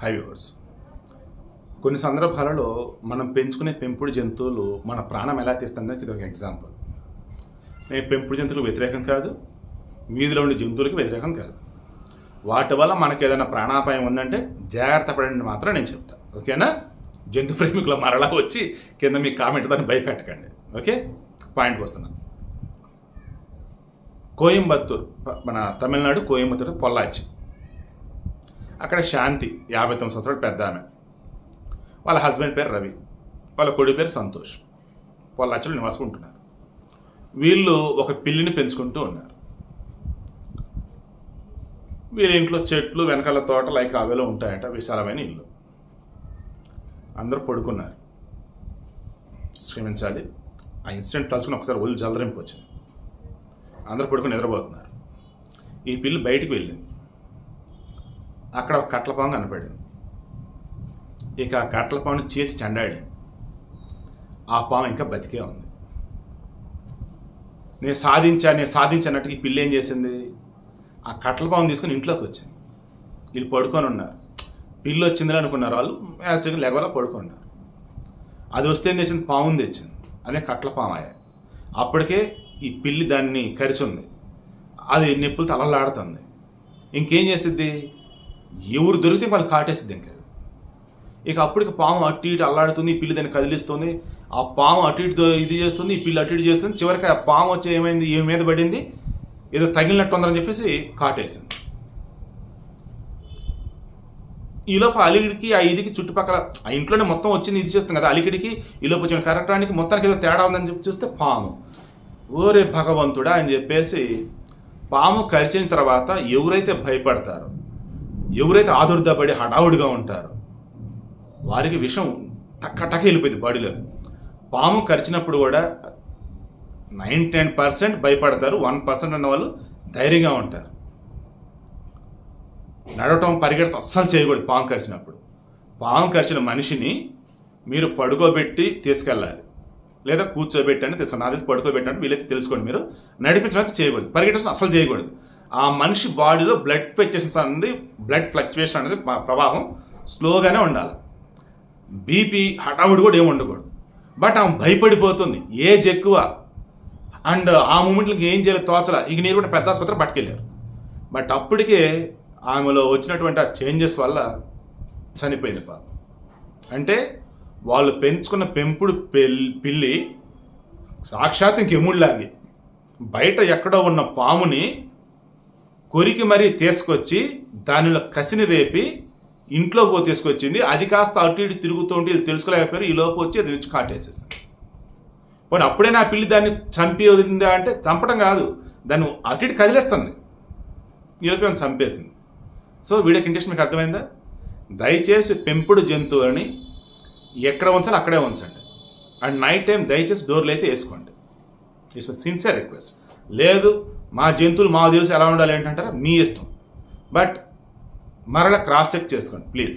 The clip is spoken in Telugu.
హై వ్యూవర్స్ కొన్ని సందర్భాలలో మనం పెంచుకునే పెంపుడు జంతువులు మన ప్రాణం ఎలా తీస్తుందో ఇది ఒక ఎగ్జాంపుల్ నేను పెంపుడు జంతువులకు వ్యతిరేకం కాదు వీధిలో ఉండే జంతువులకి వ్యతిరేకం కాదు. వాటి వల్ల మనకి ఏదైనా ప్రాణాపాయం ఉందంటే జాగ్రత్త పడండి మాత్రం నేను చెప్తాను ఓకేనా జంతు ప్రేమికుల మరలా వచ్చి కింద మీ కామెంట్ దాన్ని భయపెట్టకండి. ఓకే పాయింట్కి వస్తున్నాను కోయంబత్తూర్ మన తమిళనాడు కోయంబత్తూర్ పొల్లాచి. అక్కడ శాంతి యాభై తొమ్మిది సంవత్సరాలు పెద్ద ఆమె. వాళ్ళ హస్బెండ్ పేరు రవి వాళ్ళ కొడుకు పేరు సంతోష్. వాళ్ళ నివాసం ఉంటున్నారు వీళ్ళు ఒక పిల్లిని పెంచుకుంటూ ఉన్నారు. వీళ్ళ ఇంట్లో చెట్లు వెనకాల తోట లైక్ అవేలో ఉంటాయట విశాలమైన ఇల్లు. అందరూ పడుకున్నారు. క్షమించాలి. ఆ ఇన్సిడెంట్ తలుచుకుని ఒకసారి ఒళ్ళు జలదరింపు వచ్చింది. అందరూ పడుకుని నిద్రపోతున్నారు. ఈ పిల్లి బయటికి వెళ్ళింది. అక్కడ ఒక కట్లపాము కనపడింది. ఇక ఆ కట్ల చీల్చి చేసి చెండాడి. ఆ పాము ఇంకా బతికే ఉంది. నేను సాధించా నేను సాధించానట్టు ఈ పిల్లి ఏం చేసింది? ఆ కట్లపాము తీసుకుని ఇంట్లోకి వచ్చింది. వీళ్ళు పడుకొని ఉన్నారు. పిల్లి వచ్చిందని అనుకున్నారు వాళ్ళు. యాస్టిక్ లెగవలా పడుకొని ఉన్నారు అది వస్తే ఏం తెచ్చింది? పాముని తెచ్చింది. అదే కట్లపాము అయ్యా అప్పటికే ఈ పిల్లి దాన్ని కరిచుంది. అది నిప్పులు తలలాడుతుంది. ఇంకేం చేసిద్ది? ఎవరు దొరికితే వాళ్ళు కాటేస్తుంది ఇంకా ఇక అప్పటికి పాము అటు ఇటు అల్లాడుతుంది ఈ పిల్లి దాన్ని కదిలిస్తుంది. ఆ పాము అటు ఇటు ఇది చేస్తుంది ఈ పిల్లి అటు ఇటు చేస్తుంది. చివరికి ఆ పాము వచ్చి ఏమైంది ఏ మీద పడింది? ఏదో తగిలినట్టు ఉందని చెప్పేసి కాటేసింది. ఈలోపు అలిగిడికి ఆ ఇదికి చుట్టుపక్కల ఆ ఇంట్లోనే మొత్తం వచ్చింది ఇది చేస్తుంది కదా అలిగిడికి ఈలోపు వచ్చిన కరెక్టానికి మొత్తానికి ఏదో తేడా ఉందని చెప్పి చూస్తే పాము. ఓరే భగవంతుడా అని చెప్పేసి పాము కరిచిన తర్వాత ఎవరైతే భయపడతారో ఎవరైతే ఆదుర్దపడి హడావుడిగా ఉంటారో వారికి విషం టక్క టక్క వెళ్ళిపోయింది బాడీలో. పాము కరిచినప్పుడు కూడా నైన్ టెన్ పర్సెంట్ భయపడతారు వన్ పర్సెంట్ అన్న వాళ్ళు ధైర్యంగా ఉంటారు. నడవటం పరిగెడత అస్సలు చేయకూడదు పాము కరిచినప్పుడు. పాము కరిచిన మనిషిని మీరు పడుకోబెట్టి తీసుకెళ్ళాలి. లేదా కూర్చోబెట్టని నా నాది పడుకోబెట్టండి వీలైతే తెలుసుకోండి మీరు. నడిపించడం అయితే చేయకూడదు. పరిగెట్టడం అసలు చేయకూడదు. ఆ మనిషి బాడీలో బ్లడ్ ఫ్లక్చుయేషన్స్ అనేది బ్లడ్ ఫ్లక్చుయేషన్ అనేది ప- ప్రవాహం స్లోగానే ఉండాలి. బీపీ హఠావుడి కూడా ఏమి ఉండకూడదు. బట్ ఆమె భయపడిపోతుంది. ఏజ్ ఎక్కువ. అండ్ ఆ మూమెంట్లకి ఏం చేయాలి తోచల. ఇక నీరు కూడా పెద్ద ఆసుపత్రి పట్టుకెళ్ళారు. బట్ అప్పటికే ఆమెలో వచ్చినటువంటి ఆ చేంజెస్ వల్ల చనిపోయింది పాప. అంటే వాళ్ళు పెంచుకున్న పెంపుడు పెల్- పిల్లి సాక్షాత్ ఇంకెముళ్ళలాగి. బయట ఎక్కడో ఉన్న పాముని కొరికి మరీ తీసుకొచ్చి దానిలో కసిని రేపి ఇంట్లో పో తీసుకొచ్చింది. అది కాస్త అటు ఇటు తిరుగుతుంటే వీళ్ళు తెలుసుకోలేకపోయారు. ఈ లోపు వచ్చి అది వచ్చి కాటేసేసింది పోనీ అప్పుడే నా పిల్లి దాన్ని చంపి వదిలిందా అంటే చంపడం కాదు. దాన్ని అటు ఇటు కదిలేస్తుంది. ఈ లోపు చంపేసింది. సో వీడియోకి ఇంట్రెస్ట్ మీకు అర్థమైందా? దయచేసి పెంపుడు జంతువులని ఎక్కడ ఉంచాలో అక్కడే ఉంచండి. అండ్ నైట్ టైం దయచేసి డోర్లు అయితే వేసుకోండి. ఇట్స్ మై సిన్సియర్ రిక్వెస్ట్ లేదు మా జంతువులు మా తెలుసు ఎలా ఉండాలి ఏంటంటారా? మీ ఇష్టం. బట్ మరలా క్రాస్ చెక్ చేసుకోండి ప్లీజ్